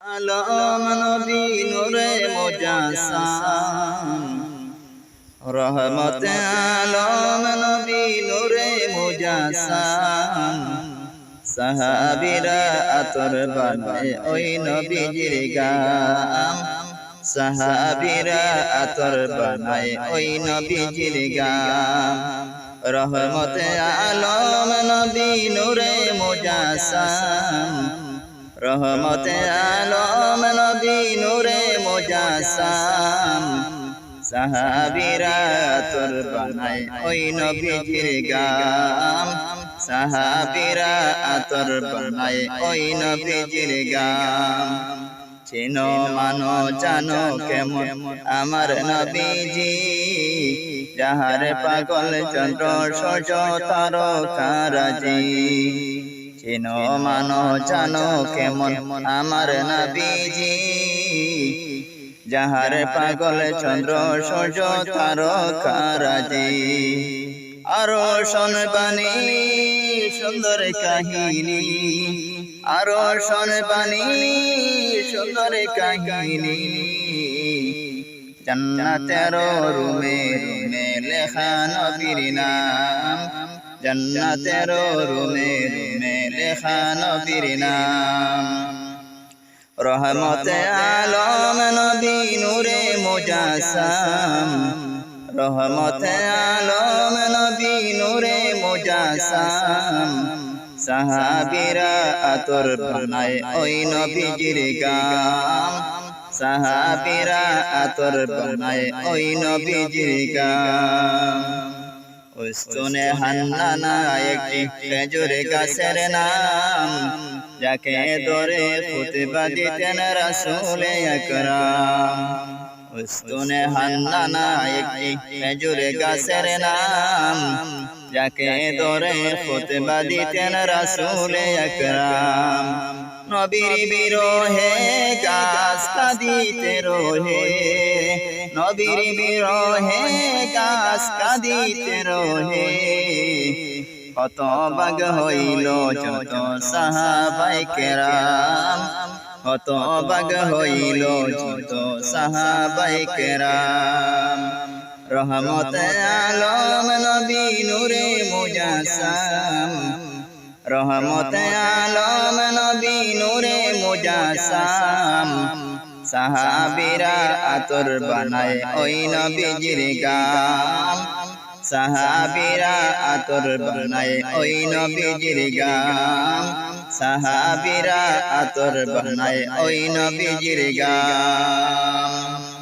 আলম নবী নূরে মুজাসাম। রহমত আলম নবী নূরে মুজাসাম। সাহাবিরা আতর বানায় ওই নবীজির গাম। সাহাবিরা আতর বানায় ওই নবীজির গাম। রহমত আলম নবী নূরে মুজাসাম। রহমত আলম নবী নূরে মুজাসাম সাহাবিরা তোর বানায় ওই নবীজির গাম। সাহাবিরা আতর বানায় ওই নবীজির গাম। চেনো মানো, জানো কেমন আমার নবীজি। যাহার পাগল চন্দ্র সজ তার কারাজি চেনো মানো জানো কেমন আমার নবীজি। যাহার পাগল চন্দ্র সূর্য তার কারাজি আরও শোনবানি সুন্দর কাহিনী। আরও শোনবানি সুন্দর কাহিনী। জান্নাতের রুমে রুমে লেখা নবীর নাম। জান্নাতের রুমে রুমে লেখা নবীর নাম। রহমতে আলম নবী নূরে মুজাসাম। রহমতে আলম নবী নূরে মুজাসাম। সাহাবিরা আতর বানায় ওই নবীজির গাম। সাহাবিরা আতর বানায় ওই নবীজির গাম। উস্তনে হান্নানা একটি খেজুর গাছের নাম, যাকে ধরে খুতবা দিতেন রাসূল আকরাম। উস্তনে হান্নানা একটি খেজুর গাছের নাম, যাকে ধরে খুতবা দিতেন রাসূল আকরাম। নবীর বিরহে গাছ কাঁদিতে রোহে। নবীর বিরহে গাছ কাঁদিতে রোহে কত বাগ হইল যত সাহাবাই কেরাম। কত বাগ হইল যত সাহাবাই কেরাম। রহমত আলম নবী নূরে মুজাসাম রহমত আলম নবী নূরে মুজাসাম সাহাবিরা আতর বানায় ওই নবীজির গান। সাহাবিরা আতর বানায় ওই নবীজির গান। সাহাবিরা আতর বানায় ওই নবীজির গাম